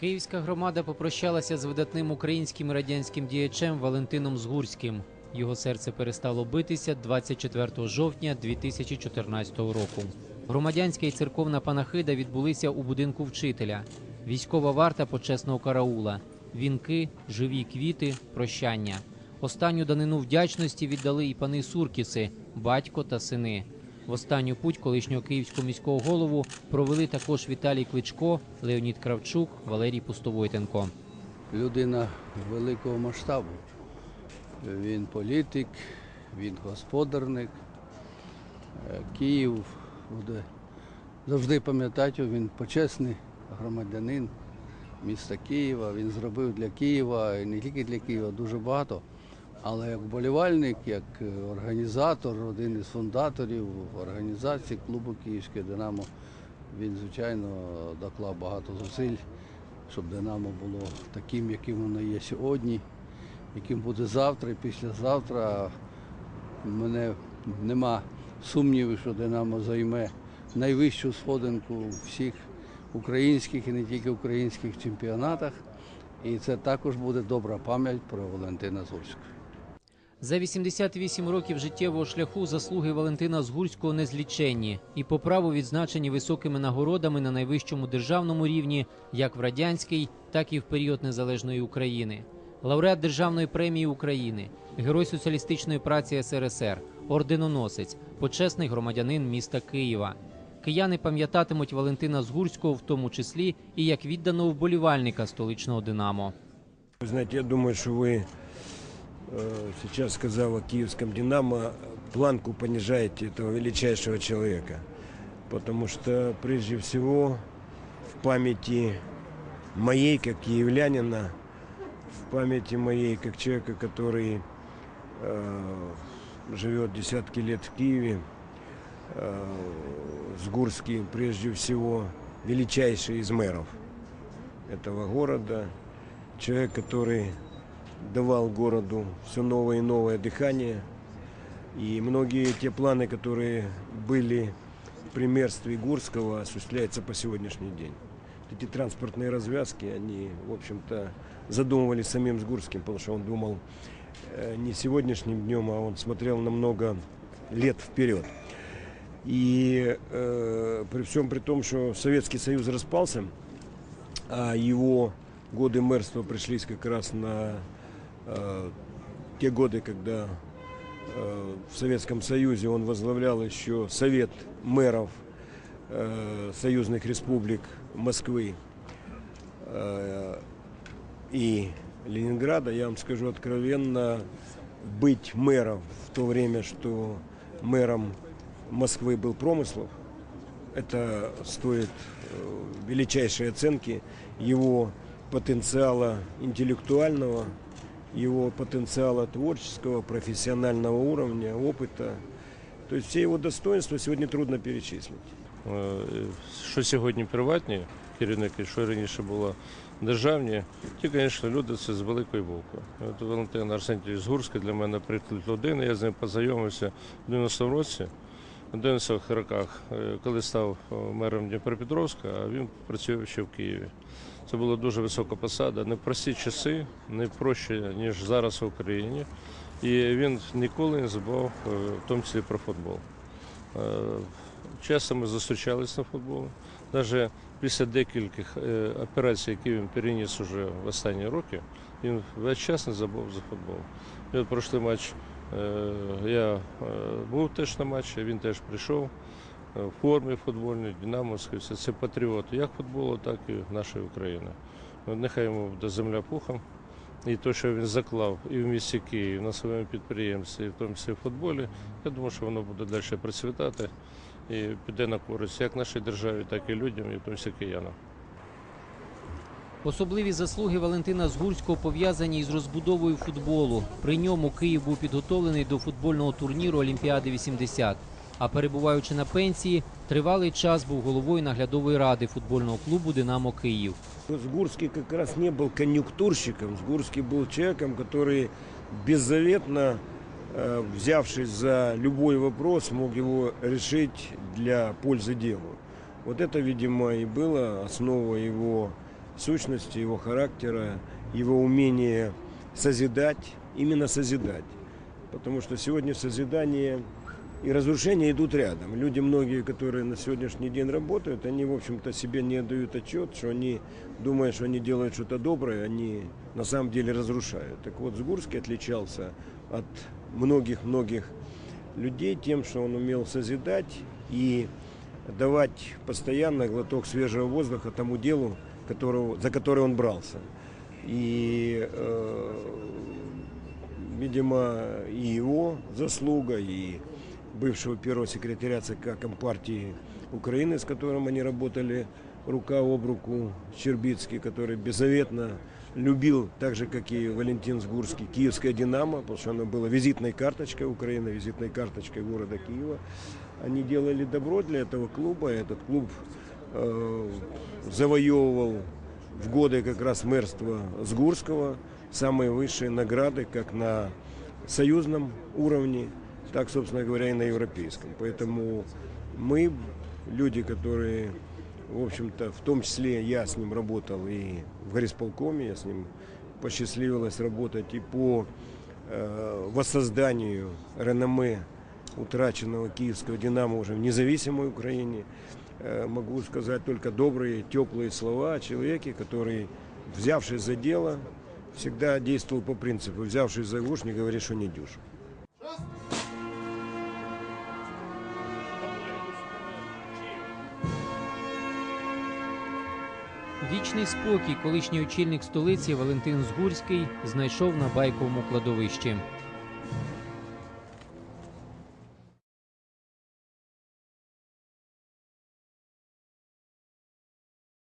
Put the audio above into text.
Київська громада попрощалася з видатним українським радянським діячем Валентином Згурським. Його серце перестало битися 24 жовтня 2014 року. Громадянська і церковна панахида відбулися у будинку вчителя. Військова варта почесного караула, вінки, живі квіти, прощання. Останню данину вдячності віддали і пани Суркіси, батько та сини. В останню путь колишнього київського міського голову провели також Віталій Кличко, Леонід Кравчук, Валерій Пустовойтенко. людина великого масштабу. Він політик, він господарник. Е, Київ буде завжди пам'ятати, він почесний громадянин міста Києва. Він зробив для Києва і не тільки для Києва дуже багато. Але як вболівальник, як е, організатор, один із фундаторів організації клубу Київське Динамо, він, звичайно, доклав багато зусиль щоб Динамо було таким, яким воно є сьогодні, яким буде завтра і післязавтра. У мене нема сумнівів, що Динамо займе найвищу сходинку у всіх українських і не тільки українських чемпіонатах. І це також буде добра пам'ять про Валентина Зурського. За 88 років життєвого шляху заслуги Валентина Згурського незліченні і по праву відзначені високими нагородами на найвищому державному рівні, як в радянській, так і в період незалежної України. Лауреат Державної премії України, Герой соціалістичної праці СРСР, орденоносець, почесний громадянин міста Києва. Кияни пам'ятатимуть Валентина Згурського в тому числі і як відданого вболівальника столичного Динамо. Вы знаете, я думаю, что вы э, Сейчас сказав о киевском «Динамо», планку понижаете этого величайшего человека. Потому что, прежде всего, в памяти моей, как киевлянина, в памяти моей, как человека, который э, живет десятки лет в Киеве, э, Сгурский, прежде всего, величайший из мэров этого города, человек, который давал городу все новое и новое дыхание. И многие те планы, которые были в примерстве Гурского, осуществляются по сегодняшний день. Эти транспортные развязки, они, в общем-то, задумывались самим Сгурским, потому что он думал э, не сегодняшним днем, а он смотрел на много лет вперед. И э, при всем при том, что Советский Союз распался, а его годы мэрства пришлись как раз на э, те годы, когда э, в Советском Союзе он возглавлял еще Совет мэров э, союзных республик Москвы э, и Ленинграда. Я вам скажу откровенно, быть мэром в то время, что мэром Москвы был Промыслов, это стоит э, величайшей оценки его потенциала интеллектуального, его потенциала творческого, профессионального уровня, опыта. То есть все его достоинства сегодня трудно перечислить. Що сьогодні приватні керівники, що раніше було державні, ті, звісно, люди це з великої букви. От Валентин Арсентійович Згурський для мене приклад людини. Я з ним познайомився в 90-му році, в 90-х роках, е, коли став е, мером Дніпропетровська, а він працював ще в Києві. Це була дуже висока посада, непрості часи, не проще, ніж зараз в Україні. І він ніколи не забував, е, в тому числі про футбол. Часто ми зустрічалися на футболі. Навіть після декількох операцій, які він переніс уже в останні роки, він весь час не забув за футбол. І от прошлий матч я е, був теж на матчі, він теж прийшов е, в формі футбольній, динамовській. Все це патріот як футболу, так і нашої України. Нехай йому буде земля пухом. І те, що він заклав і в місті Київ, на своєму підприємстві, і в тому числі в футболі, я думаю, що воно буде далі процвітати і піде на користь як нашій державі, так і людям, і в тому числі киянам. Особливі заслуги Валентина Згурського пов'язані із розбудовою футболу. При ньому Київ був підготовлений до футбольного турніру Олімпіади 80. А перебуваючи на пенсії, тривалий час був головою наглядової ради футбольного клубу Динамо Київ. Сгурский как раз не был конъюнктурщиком, Сгурский был человеком, который беззаветно, э, взявшись за любой вопрос, мог его решить для пользы делу. Вот это, видимо, и было основой его Сущности, его характера, его умения созидать, именно созидать. Потому что сегодня созидание и разрушение идут рядом. Люди многие, которые на сегодняшний день работают, они, в общем-то, себе не отдают отчет, что они думают, что они делают что-то доброе, они на самом деле разрушают. Так вот, Сгурский отличался от многих-многих людей тем, что он умел созидать и давать постоянно глоток свежего воздуха тому делу, которого, за которое он брался. И, э, видимо, и его заслуга, и бывшего первого секретаря ЦК Компартии Украины, с которым они работали рука об руку, Щербицкий, который беззаветно любил, так же, как и Валентин Сгурский, киевское «Динамо», потому что оно было визитной карточкой Украины, визитной карточкой города Киева. Они делали добро для этого клуба, этот клуб э, завоевывал в годы как раз мэрства Сгурского самые высшие награды как на союзном уровне, так, собственно говоря, и на европейском. Поэтому мы, люди, которые, в общем-то, в том числе я с ним работал и в горисполкоме, я с ним посчастливилось работать и по э, воссозданию реноме утраченного киевского «Динамо» уже в независимой Украине. Э, могу сказать только добрые, теплые слова о человеке, который, взявшись за дело, всегда действовал по принципу «взявшись за гуш, не говори, что не дюш». Вічний спокій колишній очільник столиці Валентин Згурський знайшов на байковому кладовищі.